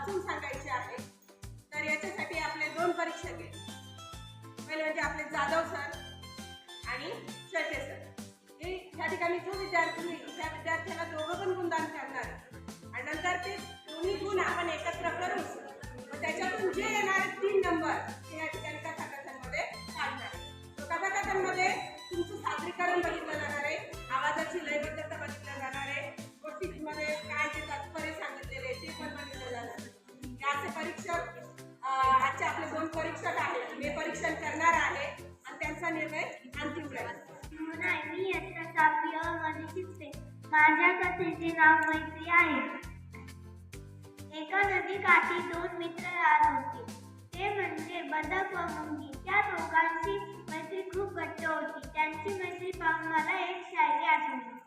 वाचून सांगायचे आहे. तर याच्यासाठी आपले दोन परीक्षक आहेत पहिले म्हणजे आपले जाधव सर आणि शेटे सर हे या ठिकाणी जो विद्यार्थी त्या विद्यार्थ्याला दोघं पण गुणदान करणार आणि नंतर ते आहेत करणार आहे आणि त्यांचा निर्णय अंतिम राहील नाही मी इयत्ता सहावी मध्ये शिकते माझ्या कथेचे नाव मैत्री आहे. एका नदी काठी दोन मित्र राहत होते. ते म्हणजे बदक व मुंगी. त्या दोघांची मैत्री खूप घट्ट होती. त्यांची मैत्री पाहून मला एक शायरी आठवली.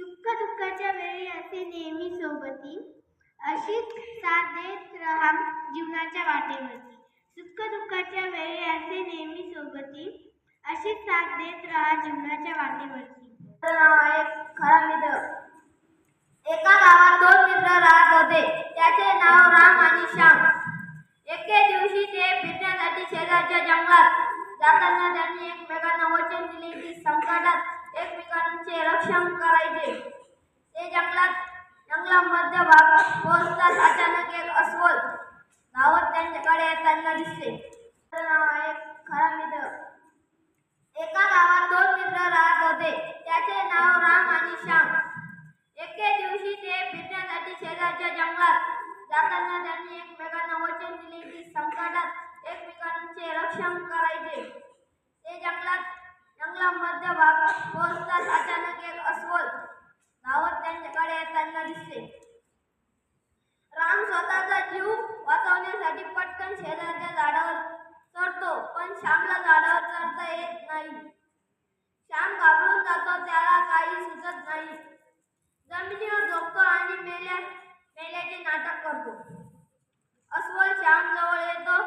सुख दुःखाच्या वेळी असे नेहमी सोबती. अशीच साथ देत राहा जीवनाच्या वाटेवर. सुख दुःखाच्या वेळी असे नेहमी सोबती अशी साथ देत राहा जीवनाच्या वाटेवरती. नाव आहे खरा मित्र एका गावात दोन मित्र राहत होते. त्याचे नाव राम आणि श्याम. एके दिवशी ते फिरण्यासाठी शेजारच्या जंगलात जाताना त्यांनी एकमेकांना वचन दिले की संकटात एकमेकांचे रक्षण करायचे. ते जंगलात जंगलामध्ये मध्यभाग पोहोचताच अचानक एक अस्वल त्यांच्याकडे येताना दिसले. नाव आहे खरा मित्र. एका गावात दोन मित्र राहत होते. त्याचे नाव राम आणि श्याम. एके दिवशी ते फिरण्यासाठी शेजारच्या जंगलात जाताना त्यांनी एकमेकांना वचन दिले की संकटात एकमेकांचे रक्षण करायचे. ते जंगलात जंगला भागात पोहोचताच अचानक एक अस्वल धावत त्यांच्याकडे येताना दिसले. राम स्वतःचा जीव वाचवण्यासाठी पटकन शेजारच्या झाडावर चढतो पण श्यामला झाडावर चढता येत नाही. श्याम घाबरून जातो त्याला काही सुचत नाही. जमिनीवर झोपतो आणि मेल्या मेल्याचे नाटक करतो. अस्वल श्याम जवळ येतो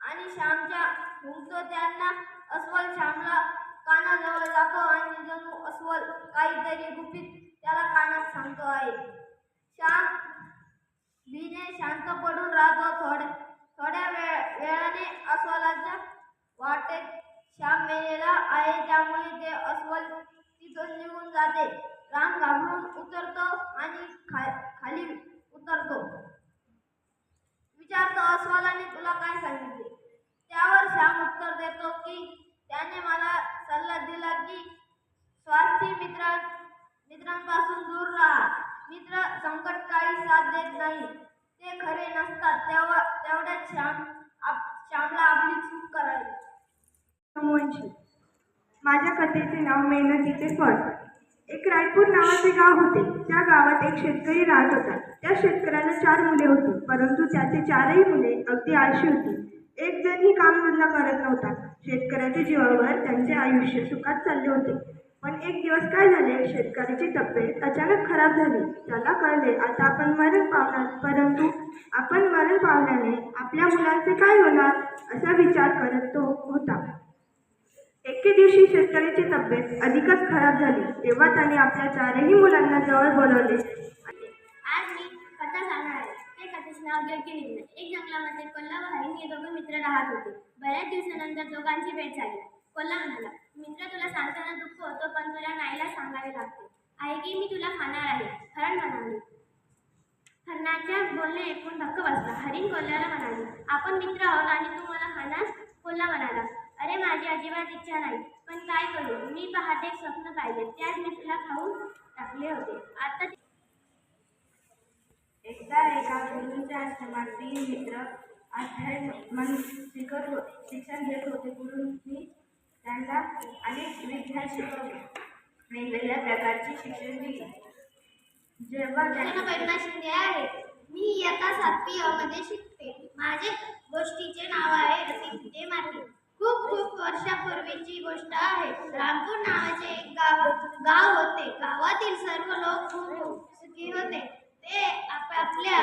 आणि श्यामच्या हुंकतो त्यांना. अस्वल श्यामला कानाजवळ जातो आणि जणू अस्वल काहीतरी गुपित त्याला कानात सांगतो आहे श्याम भीने शांत पडून राहतो थोड्या थोड्या वेळ वेळाने अस्वलाच्या वाटेत श्याम मेलेला आहे त्यामुळे ते अस्वल तिथून निघून जाते. राम घाबरून उतरतो आणि खा खाली उतरतो. विचारतो अस्वलाने तुला काय सांगितले? त्यावर श्याम उत्तर देतो की त्याने मला सल्ला दिला की स्वार्थी मित्रा मित्रांपासून दूर राहा. मित्र संकटकाळी साथ देत नाही. ते खरे नसतात तेव्हा तेवढ्याच श्याम आप श्यामला आपली चूक करावी. माझ्या कथेचे नाव मेहनतीचे फळ. एक रायपूर नावाचे गाव होते. त्या गावात एक शेतकरी राहत होता. त्या शेतकऱ्याला चार मुले होती परंतु त्याचे चारही मुले अगदी आळशी होती. एक जणही कामधंदा करत नव्हता. शेतकऱ्याच्या जीवावर त्यांचे आयुष्य सुखात चालले होते. पण एक दिवस काय झाले? शेतकऱ्याची तब्येत अचानक खराब झाली. त्याला कळले आता आपण मरण पावणार. परंतु आपण मरण पावल्याने आपल्या मुलांचे काय होणार? असा विचार करत तो होता. एके दिवशी शेतकऱ्याची तब्येत अधिकच खराब झाली. तेव्हा त्याने आपल्या चारही मुलांना जवळ बोलवले. आज मी कथा सांगणार आहे. ते कथेचे नाव योग्य निर्णय एक जंगलामध्ये कोल्हा व हरिण हे दोघे मित्र राहत होते. बऱ्याच दिवसानंतर दोघांची भेट झाली. कोल्हा म्हणाला मित्र तुला सांगताना दुःख होतो पण तुला नाईला सांगावे लागते. आहे की मी तुला खाणार आहे. हरण म्हणाले. हरणाच्या बोलणे ऐकून धक्क बसला. हरिण कोल्ह्याला म्हणाले आपण मित्र आहोत आणि तू मला खाणार कोल्हा म्हणाला अरे माझी अजिबात इच्छा नाही. पण काय करू? मी पहाटे एक स्वप्न पाहिले. त्यात मी तुला खाऊन टाकले होते. आता एकदा एका गुरुंच्या आश्रमात तीन मित्र अध्यात्म शिकत होते शिक्षण घेत होते. गुरुंनी त्यांना अनेक विद्या शिकवले वेगवेगळ्या प्रकारची शिक्षण दिली. जेव्हा त्यांनी शिंदे आहे मी इयत्ता सातवी मध्ये शिकते. माझे गोष्टीचे नाव आहे रसिकते माती खूप खूप वर्षापूर्वीची गोष्ट आहे. रामपूर नावाचे एक गाव गाव होते. गावातील सर्व लोक खूप सुखी होते. ते आपापल्या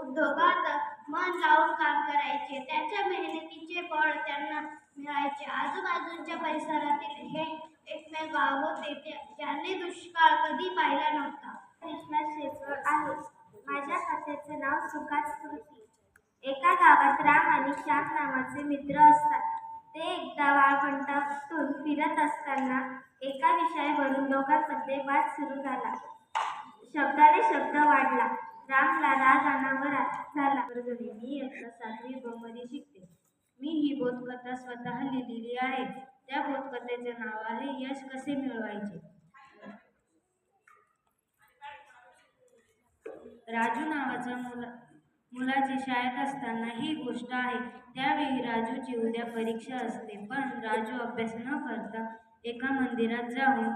उद्योगात मन लावून काम करायचे. त्यांच्या मेहनतीचे फळ त्यांना मिळायचे. आजूबाजूच्या परिसरातील हे एकमेव गाव होते ते- ज्याने दुष्काळ कधी पाहिला नव्हता. कृष्णा शेजवळ आहे. माझ्या कथेचे नाव सुखात स्मृती. एका गावात राम आणि श्याम नावाचे मित्र असतात. ते एकदा वाळवंटातून फिरत असताना एका विषयावरून दोघांमध्ये वाद सुरू झाला. शब्दाने शब्द वाढला. रामला राग अनावर झाला. मी आता सातवी ब शिकते मी ही बोधकथा स्वतः लिहिलेली आहे. त्या बोधकथेचे नाव आहे यश कसे मिळवायचे? राजू नावाचा मुला मुलाची शाळेत असताना ही गोष्ट आहे. त्यावेळी राजूची उद्या परीक्षा असते. पण राजू अभ्यास न करता एका मंदिरात जाऊन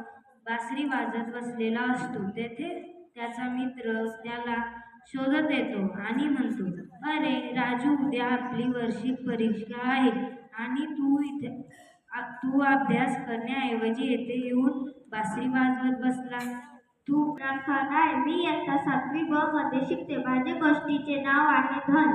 बासरी वाजत बसलेला असतो. तेथे त्याचा मित्र त्याला शोधत येतो आणि म्हणतो अरे राजू उद्या आपली वार्षिक परीक्षा आहे आणि तू इथे तू अभ्यास करण्याऐवजी येथे येऊन बासरी वाजवत बसला. तू रामखान आहे मी आता सातवी ब मध्ये शिकते. माझ्या गोष्टीचे नाव आहे धन.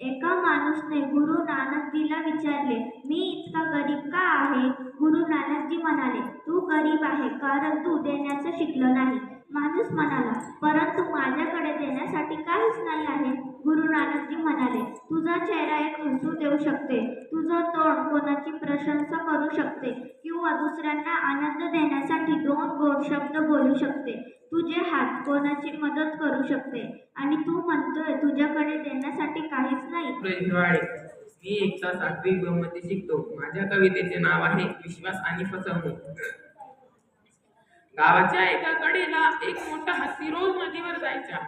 एका माणूसने गुरु नानकजीला विचारले मी इतका गरीब का आहे? गुरु नानकजी म्हणाले तू गरीब आहे कारण तू देण्याचं शिकलं नाही. माणूस म्हणाला परंतु माझ्याकडे देण्यासाठी काहीच नाही आहे. गुरु नानकजी म्हणाले तुझा चेहरा एक हसू देऊ शकते. तुझं तोंड कोणाची प्रशंसा करू शकते किंवा दुसऱ्यांना आनंद देण्यासाठी दोन गोड शब्द बोलू शकते. तुझे हात कोणाची मदत करू शकते? आणि तू म्हणतोय तुझ्याकडे देण्यासाठी काहीच नाही. मी एकदा सातवी मध्ये शिकतो. माझ्या कवितेचे नाव आहे विश्वास आणि फसवणूक. गावाच्या एका कडेला एक मोठा हत्ती रोज नदीवर जायचा.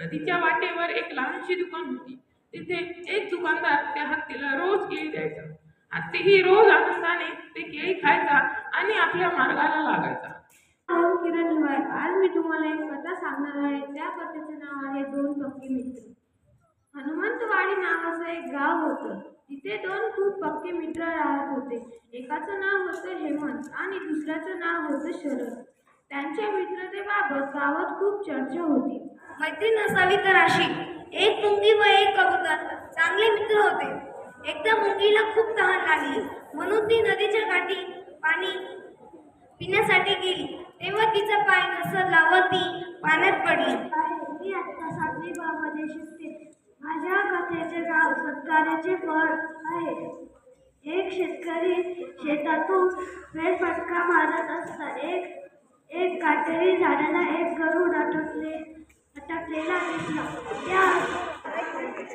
नदीच्या वाटेवर एक लहानशी दुकान होती. तिथे एक दुकानदार त्या हत्तीला रोज केळी द्यायचा. हत्तीही रोज आनंदाने ते केळी खायचा आणि आपल्या मार्गाला लागायचा. किरण हिवाळ आज मी तुम्हाला एक कथा सांगणार आहे. त्या कथेचे नाव आहे दोन पक्के मित्र. हनुमंतवाडी नावाचं एक गाव होतं. तिथे दोन खूप पक्के मित्र राहत होते. एकाचं नाव होतं हेमंत आणि दुसऱ्याचं नाव होतं शरद. त्यांच्या मित्रतेबाबत गावात खूप चर्चा होती. मैत्री नसावी तर अशी. एक मुंगी व एक कबूतर. चांगले मित्र होते. एकदा मुंगीला खूप तहान लागली. म्हणून ती नदीच्या काठी पाणी पिण्यासाठी गेली. तेव्हा तिचा पाय घसरला व ती पाण्यात पडली. मी आता सातवी मध्ये शिकते. माझ्या कथेचे नाव सत्काराचे फळ आहे. एक शेतकरी शेतातून फेरफटका मारत असता एक एक काटेरी झाडाला एक गरुड अटकले अटकलेला दिसला. त्या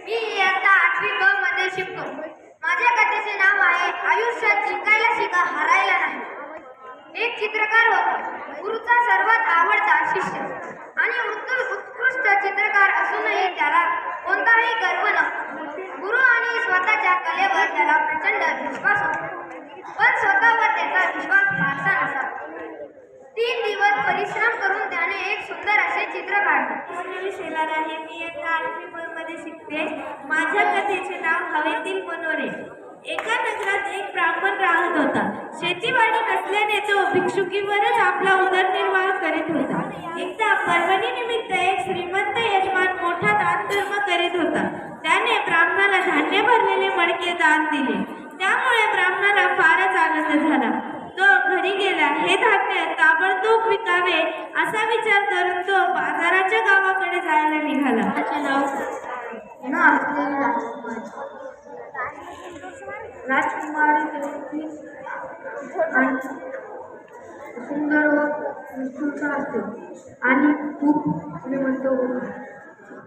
मी आता आठवी ब मध्ये शिकतो. माझ्या कथेचे नाव आहे आयुष्यात जिंकायला शिका हरायला नाही. एक चित्रकार होता. गुरुचा सर्वात आवडता शिष्य. आणि उत्कृ- उत्कृष्ट चित्रकार असूनही त्याला कोणताही गर्व नव्हता. गुरु आणि स्वतःच्या कलेवर त्याला प्रचंड विश्वास होता. पण स्वतःवर त्याचा विश्वास फारसा नसा तीन दिवस परिश्रम करून त्याने एक सुंदर असे चित्र काढले. शेलार आहे मी एका आठवी मध्ये शिकते. माझ्या कथेचे नाव हवेतील मनोरे. एका नगरात एक ब्राह्मण राहत होता. शेतीवाडी नसल्याने तो भिक्षुकीवरच आपला उदरनिर्वाह करीत होता. एकदा परभणी निमित्त एक श्रीमंत यजमान मोठा दान धर्म करीत होता. त्याने ब्राह्मणाला धान्य भरलेले मडके दान दिले. त्यामुळे ब्राह्मणाला फारच आनंद झाला. तो घरी गेला. हे धान्य ताबडतोब विकावे असा विचार करून तो बाजाराच्या गावाकडे जायला निघाला. त्याचे नाव सुंदर व असते. आणि खूप श्रीमंत होता